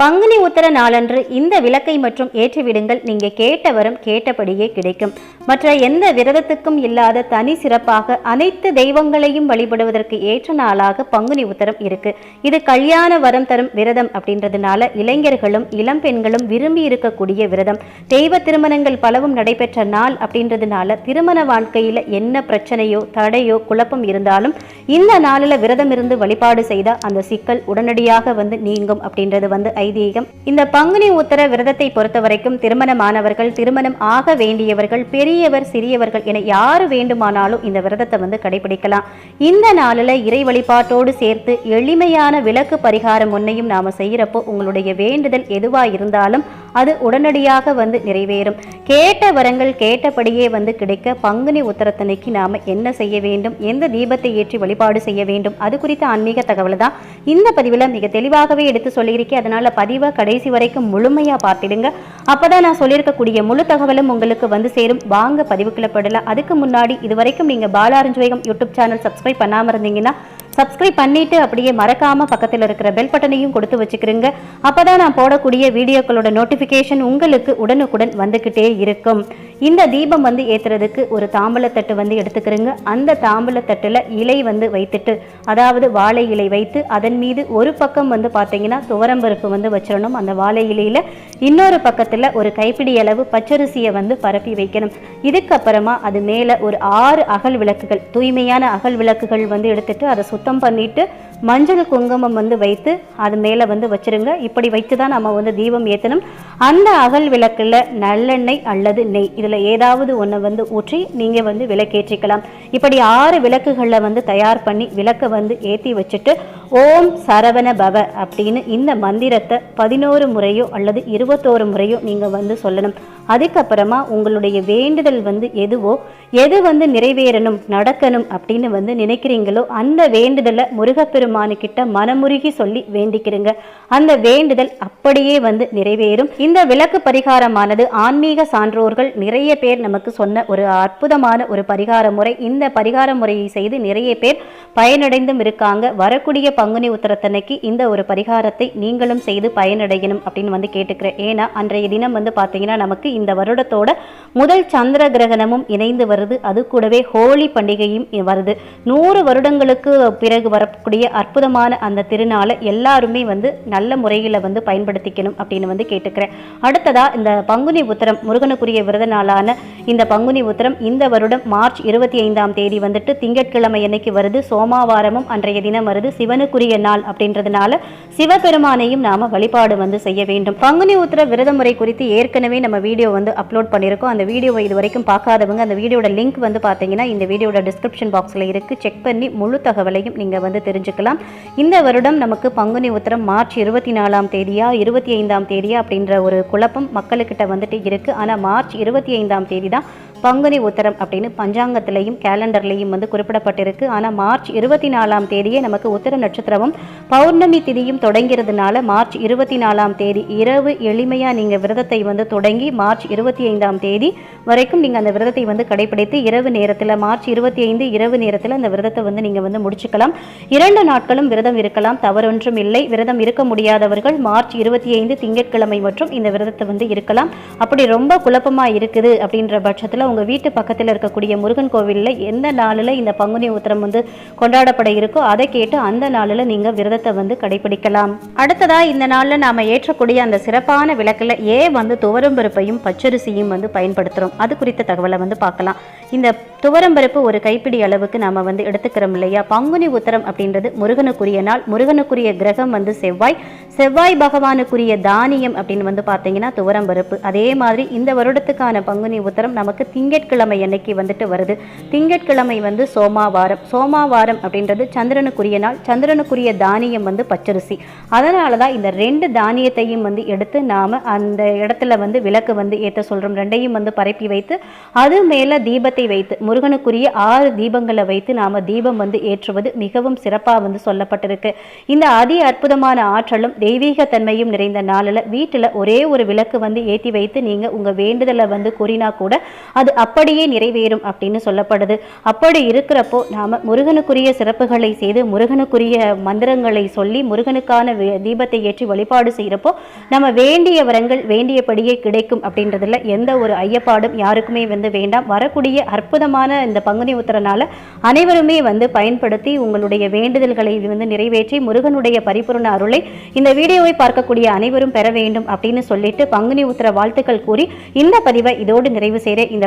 பங்குனி உத்தர நாளன்று இந்த விளக்கை மற்றும் ஏற்றிவிடுங்கள். நீங்க கேட்ட வரம் கேட்டபடியே கிடைக்கும். மற்ற எந்த விரதத்துக்கும் இல்லாத தனி சிறப்பாக அனைத்து தெய்வங்களையும் வழிபடுவதற்கு ஏற்ற நாளாக பங்குனி உத்தரம் இருக்கு. இது கல்யாண வரம் தரும் விரதம் அப்படின்றதுனால இளைஞர்களும் இளம் பெண்களும் விரும்பி இருக்கக்கூடிய விரதம். தெய்வ திருமணங்கள் பலவும் நடைபெற்ற நாள் அப்படின்றதுனால திருமண வாழ்க்கையில என்ன பிரச்சனையோ தடையோ குழப்பம் இருந்தாலும் இந்த நாளில் விரதம் இருந்து வழிபாடு செய்த அந்த சிக்கல் உடனடியாக வந்து நீங்கும் அப்படின்றது வந்து ஐதீகம். இந்த பங்குனி உத்தர விரதத்தை பொறுத்த வரைக்கும் திருமணமானவர்கள் திருமணம் ஆக வேண்டியவர்கள் பெரியவர் சிறியவர்கள் என யார் வேண்டுமானாலும் இந்த விரதத்தை வந்து கடைபிடிக்கலாம். இந்த நாளில் இறை வழிபாட்டோடு சேர்த்து எளிமையான விளக்கு பரிகாரம் ஒன்றையும் நாம செய்யறப்போ உங்களுடைய வேண்டுதல் எதுவா இருந்தாலும் அது உடனடியாக வந்து நிறைவேறும். கேட்ட வரங்கள் கேட்டபடியே வந்து கிடைக்க பங்குனி உத்தரத்தனைக்கு நாம் என்ன செய்ய வேண்டும்? எந்த தீபத்தை ஏற்றி வழிபாடு செய்ய வேண்டும்? அது குறித்த ஆன்மீக தகவல் தான். இந்த பதிவில் மிக தெளிவாகவே எடுத்து சொல்லியிருக்கேன். அதனால் பதிவை கடைசி வரைக்கும் முழுமையாக பார்த்துடுங்க. அப்பதான் நான் சொல்லியிருக்கக்கூடிய முழு தகவலும் உங்களுக்கு வந்து சேரும். வாங்க பதிவுக்குள்ள படலாம் அதுக்கு முன்னாடி இது வரைக்கும் நீங்கள் பாலாரஞ்சுவேகம் யூடியூப் சேனல் சப்ஸ்கிரைப் பண்ணாம இருந்தீங்கன்னா சப்ஸ்கிரைப் பண்ணிட்டு அப்படியே மறக்காம பக்கத்தில் இருக்கிற பெல் பட்டனையும் கொடுத்து வச்சுக்கிறீங்க அப்பதான் நான் போடக்கூடிய வீடியோக்களோட நோட்டிஃபிகேஷன் உங்களுக்கு உடனுக்குடன் வந்துக்கிட்டே இருக்கும். இந்த தீபம் வந்து ஏற்றுறதுக்கு ஒரு தாம்பலத்தட்டு வந்து எடுத்துக்கிறீங்க. அந்த தாம்பலத்தட்டில் இலை வந்து வைத்துட்டு அதாவது வாழை இலை வைத்து அதன் மீது ஒரு பக்கம் வந்து பார்த்தீங்கன்னா துவரம்பருப்பு வந்து வச்சிடணும். அந்த வாழை இலையில இன்னொரு பக்கத்தில் ஒரு கைப்பிடி அளவு பச்சரிசியை வந்து பரப்பி வைக்கணும். இதுக்கப்புறமா அது மேலே ஒரு ஆறு அகல் விளக்குகள் தூய்மையான அகல் விளக்குகள் வந்து எடுத்துட்டு அதை சுத்தம் பண்ணிட்டு மஞ்சள் குங்குமம் வந்து வைத்து அது மேலே வந்து வச்சிருங்க. இப்படி வைத்து தான் நம்ம வந்து தீபம் ஏற்றணும் அந்த அகல் விளக்கில் நல்லெண்ணெய் அல்லது நெய் இதில் ஏதாவது ஒன்று வந்து ஊற்றி நீங்கள் வந்து விளக்கேற்றிக்கலாம். இப்படி ஆறு விளக்குகளில் வந்து தயார் பண்ணி விளக்கை வந்து ஏற்றி வச்சுட்டு ஓம் சரவண பவ அப்படின்னு இந்த மந்திரத்தை பதினோரு முறையோ அல்லது இருபத்தோரு முறையோ நீங்கள் வந்து சொல்லணும். அதுக்கப்புறமா உங்களுடைய வேண்டுதல் வந்து எதுவோ எது வந்து நிறைவேறணும் நடக்கணும் அப்படின்னு வந்து நினைக்கிறீங்களோ அந்த வேண்டுதலை முருகப்பெருமானுக்கிட்ட மனமுருகி சொல்லி வேண்டிக்கிறீங்க. அந்த வேண்டுதல் அப்படியே வந்து நிறைவேறும். இந்த விளக்கு பரிகாரமானது ஆன்மீக சான்றோர்கள் நிறைய பேர் நமக்கு சொன்ன ஒரு அற்புதமான ஒரு பரிகார முறை. இந்த பரிகார முறையை செய்து நிறைய பேர் பயனடைந்தும் இருக்காங்க. வரக்கூடிய பங்குனி உத்தரத்தன்னைக்கு இந்த ஒரு பரிகாரத்தை நீங்களும் செய்து பயனடையணும் அப்படின்னு வந்து கேட்டுக்கிறேன். ஏன்னா அன்றைய தினம் வந்து பார்த்தீங்கன்னா நமக்கு இந்த வருடத்தோட முதல் சந்திர கிரகணமும் இணைந்து வருது. அது கூடவே ஹோலி பண்டிகையும் வருது. நூறு வருடங்களுக்கு பிறகு வரக்கூடிய அற்புதமான அந்த திருநாளை எல்லாருமே வந்து நல்ல முறையில் வந்து பயன்படுத்திக்கணும் அப்படின்னு வந்து கேட்டுக்கிறேன். அடுத்ததா இந்த பங்குனி உத்தரம் முருகனுக்குரிய விரத நாளான இந்த பங்குனி உத்தரம் இந்த வருடம் மார்ச் இருபத்தி ஐந்தாம் தேதி வந்துட்டு திங்கட்கிழமை அன்னைக்கு வருது. சோமாவாரமும் அன்றைய தினம் வருது. சிவனுக்குரிய நாள் அப்படின்றதுனால சிவபெருமானையும் நாம வழிபாடு வந்து செய்ய வேண்டும். பங்குனி உத்தர விரத முறை குறித்து ஏற்கனவே நம்ம வீடியோ வந்து அப்லோட் பண்ணியிருக்கோம். அந்த வீடியோவை இது வரைக்கும் பார்க்காதவங்க அந்த வீடியோட லிங்க் வந்து பார்த்தீங்கன்னா இந்த வீடியோட டிஸ்கிரிப்ஷன் பாக்ஸில் இருக்குது செக் பண்ணி முழு தகவலையும் நீங்கள் வந்து தெரிஞ்சுக்கலாம். இந்த வருடம் நமக்கு பங்குனி உத்தரம் மார்ச் இருபத்தி நாலாம் தேதியா இருபத்தி ஐந்தாம் தேதியா அப்படின்ற ஒரு குழப்பம் மக்களுக்கிட்ட வந்துட்டு இருக்குது ஆனால் மார்ச் இருபத்தி ஐந்தாம் தேதி தான் பங்குனி உத்தரம் அப்படின்னு பஞ்சாங்கத்திலையும் கேலண்டர்லையும் வந்து குறிப்பிடப்பட்டிருக்கு. ஆனால் மார்ச் இருபத்தி நாலாம் தேதியே நமக்கு உத்தர நட்சத்திரமும் பௌர்ணமி திதியும் தொடங்கிறதுனால மார்ச் இருபத்தி நாலாம் தேதி இரவு எளிமையாக நீங்கள் விரதத்தை வந்து தொடங்கி மார்ச் இருபத்தி ஐந்தாம் தேதி வரைக்கும் நீங்கள் அந்த விரதத்தை வந்து கடைபிடித்து இரவு நேரத்தில் மார்ச் இருபத்தி ஐந்து இரவு நேரத்தில் அந்த விரதத்தை வந்து நீங்கள் வந்து முடிச்சுக்கலாம். இரண்டு நாட்களும் விரதம் இருக்கலாம் தவறொன்றும் இல்லை. விரதம் இருக்க முடியாதவர்கள் மார்ச் இருபத்தி ஐந்து திங்கட்கிழமை மற்றும் இந்த விரதத்தை வந்து இருக்கலாம். அப்படி ரொம்ப குழப்பமாக இருக்குது அப்படின்ற பட்சத்தில் உங்கள் வீட்டு பக்கத்தில் இருக்கக்கூடிய முருகன் கோவிலில் எந்த நாளில் இந்த பங்குனி உத்திரம் வந்து கொண்டாடப்பட இருக்கோ அதை கேட்டு அந்த நாளில் நீங்கள் விரதத்தை வந்து கடைபிடிக்கலாம். அடுத்ததா இந்த நாளில் நாம் ஏற்றக்கூடிய அந்த சிறப்பான விளக்கில் ஏன் வந்து துவரம்பருப்பையும் பச்சரிசியும் வந்து பயன்படுத்துகிறோம் அது குறித்த தகவலை வந்து பார்க்கலாம். இந்த துவரம்பருப்பு ஒரு கைப்பிடி அளவுக்கு நாம் வந்து எடுத்துக்கிறோம் இல்லையா? பங்குனி உத்தரம் அப்படின்றது முருகனுக்குரிய நாள். முருகனுக்குரிய கிரகம் வந்து செவ்வாய். செவ்வாய் பகவானுக்குரிய தானியம் அப்படின்னு வந்து பார்த்தீங்கன்னா துவரம்பருப்பு அதே மாதிரி இந்த வருடத்துக்கான பங்குனி உத்தரம் நமக்கு திங்கட்கிழமை அன்னைக்கு வந்துட்டு வருது. திங்கட்கிழமை வந்து சோமாவாரம். சோமாவாரம் அப்படின்றது சந்திரனுக்குரிய நாள். சந்திரனுக்குரிய தானியம் வந்து பச்சரிசி. அதனால தான் இந்த ரெண்டு தானியத்தையும் வந்து எடுத்து நாம் அந்த இடத்துல வந்து விளக்கு வந்து ஏற்ற சொல்கிறோம் ரெண்டையும் வந்து பரப்பி வைத்து அது மேலே தீபத்தை வைத்து முருகனுக்குரிய ஆறு தீபங்களை வைத்து நாம் தீபம் வந்து ஏற்றுவது மிகவும் சிறப்பாக வந்து சொல்லப்பட்டிருக்கு. இந்த அதி அற்புதமான ஆற்றலும் தெய்வீக தன்மையும் நிறைந்த நாளில் வீட்டில் ஒரே ஒரு விளக்கு வந்து ஏற்றி வைத்து நீங்கள் உங்கள் வேண்டுதலை வந்து கூறினா கூட அது அது அப்படியே நிறைவேறும் அப்படின்னு சொல்லப்படுது. அப்படி இருக்கிறப்போ நாம் முருகனுக்குரிய சிறப்புகளை செய்து முருகனுக்குரிய மந்திரங்களை சொல்லி முருகனுக்கான தீபத்தை ஏற்றி வழிபாடு செய்கிறப்போ நம்ம வேண்டிய வரங்கள் வேண்டியபடியே கிடைக்கும் அப்படின்றதுல எந்த ஒரு ஐயப்பாடும் யாருக்குமே வந்து வேண்டாம். வரக்கூடிய அற்புதமான இந்த பங்குனி உத்திரனால அனைவருமே வந்து பயன்படுத்தி உங்களுடைய வேண்டுதல்களை வந்து நிறைவேற்றி முருகனுடைய பரிபூர்ண அருளை இந்த வீடியோவை பார்க்கக்கூடிய அனைவரும் பெற வேண்டும் அப்படின்னு சொல்லிட்டு பங்குனி உத்தர வாழ்த்துக்கள் கூறி இந்த பதிவை இதோடு நிறைவு செய்கிற இந்த